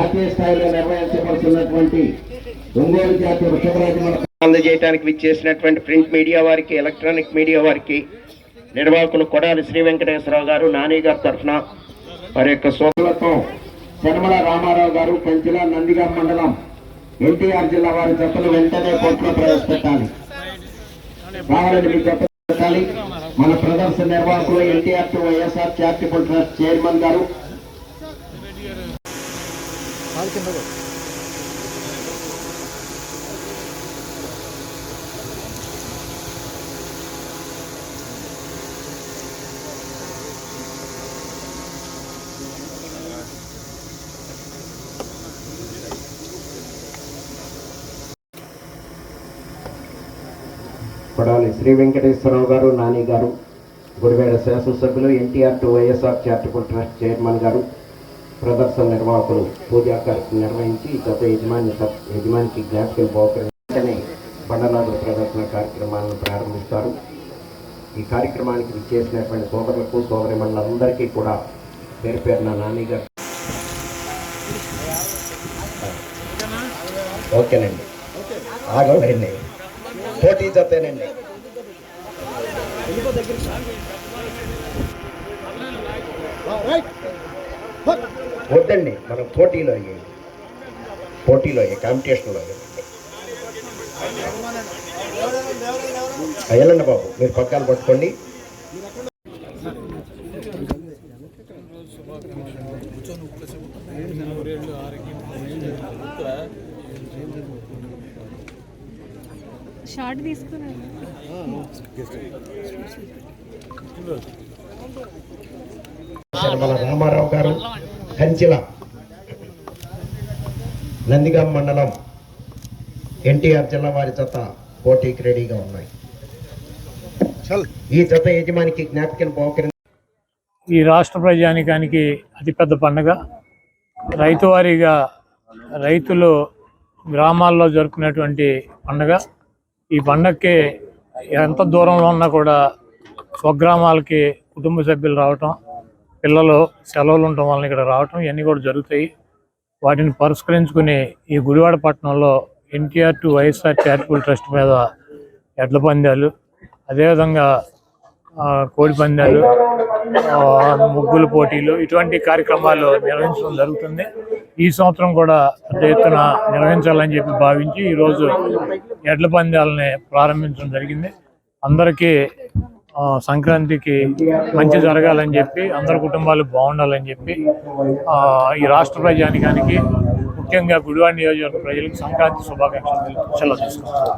జాతీయ స్థాయిలో నిర్వహించబడుతున్నటువంటి ఒంగోలు జాతీయ వృషభరాజు అందజేయడానికి విచ్చేసినటువంటి ప్రింట్ మీడియా వారికి ఎలక్ట్రానిక్ మీడియా వారికి నిర్వాహకులు కొడాలి శ్రీ వెంకటేశ్వరరావు గారు నాని గారి తరఫున వారి యొక్క సోదరులతో శనమల రామారావు గారు కంచిల నందిగాం మండలం ఎన్టీఆర్ జిల్లా వారి జతలు వెంటనే కోర్టులో ప్రవేశపెట్టాలి. కావాలని మీ పెట్టాలి. మన ప్రదర్శన నిర్వాహకులు NTR YSR charitable trust chairman గారు. కొడాలి శ్రీ వెంకటేశ్వరరావు గారు నాని గారు గుడివేడ శాసనసభ్యులు NTR to YSR charitable trust chairman గారు ప్రదర్శన నిర్వాహకులు పూజా కార్యక్రమం నిర్వహించి గత యజమాని యజమానికి జ్ఞాపకం పోకరించని బండలాదు ప్రదర్శన కార్యక్రమాలను ప్రారంభిస్తారు. ఈ కార్యక్రమానికి విచ్చేసినటువంటి సోదరులకు సోదరి మండలందరికీ కూడా పేరు పేరున నాని గారు. ఓకేనండి. ఆగండి. పోటీ జతేనండి. వద్దండి మనం పోటీలో అయ్యేది పోటీలో అయ్యే కాంపిటీషన్లో అయ్యేది వెళ్ళండి బాబు మీరు పక్కన పట్టుకోండి. షార్ట్ తీసుకున్నాను రామారావు గారు. కంచిల నందిగాం మండలం ఎన్టీఆర్ జిల్లా వారి జత పోటీకి రెడీగా ఉన్నాయి. ఈ జత యజమానికి జ్ఞాపికను బహుకరి ఈ రాష్ట్ర ప్రజానికానికి అతిపెద్ద పండుగ. రైతువారీగా రైతులు గ్రామాల్లో జరుపుకునేటువంటి పండుగ. ఈ పండగకి ఎంత దూరంలో ఉన్నా కూడా స్వగ్రామాలకి కుటుంబ సభ్యులు రావటం పిల్లలు సెలవులు ఉండటం వలన ఇక్కడ రావటం ఇవన్నీ కూడా జరుగుతాయి. వాటిని పరిష్కరించుకుని ఈ గుడివాడ పట్టణంలో NTR to YSR charitable trust మీద ఎడ్ల పందాలు అదేవిధంగా కోడి పందాలు ముగ్గుల పోటీలు ఇటువంటి కార్యక్రమాలు నిర్వహించడం జరుగుతుంది. ఈ సంవత్సరం కూడా పెద్ద ఎత్తున నిర్వహించాలని చెప్పి భావించి ఈరోజు ఎడ్ల పందాలని ప్రారంభించడం జరిగింది. అందరికీ సంక్రాంతికి మంచి జరగాలని చెప్పి అందరి కుటుంబాలు బాగుండాలని చెప్పి ఈ రాష్ట్ర ప్రజానికానికి ముఖ్యంగా గుడివాడ నియోజకవర్గ ప్రజలకు సంక్రాంతి శుభాకాంక్షలు సెలవు తీసుకుంటారు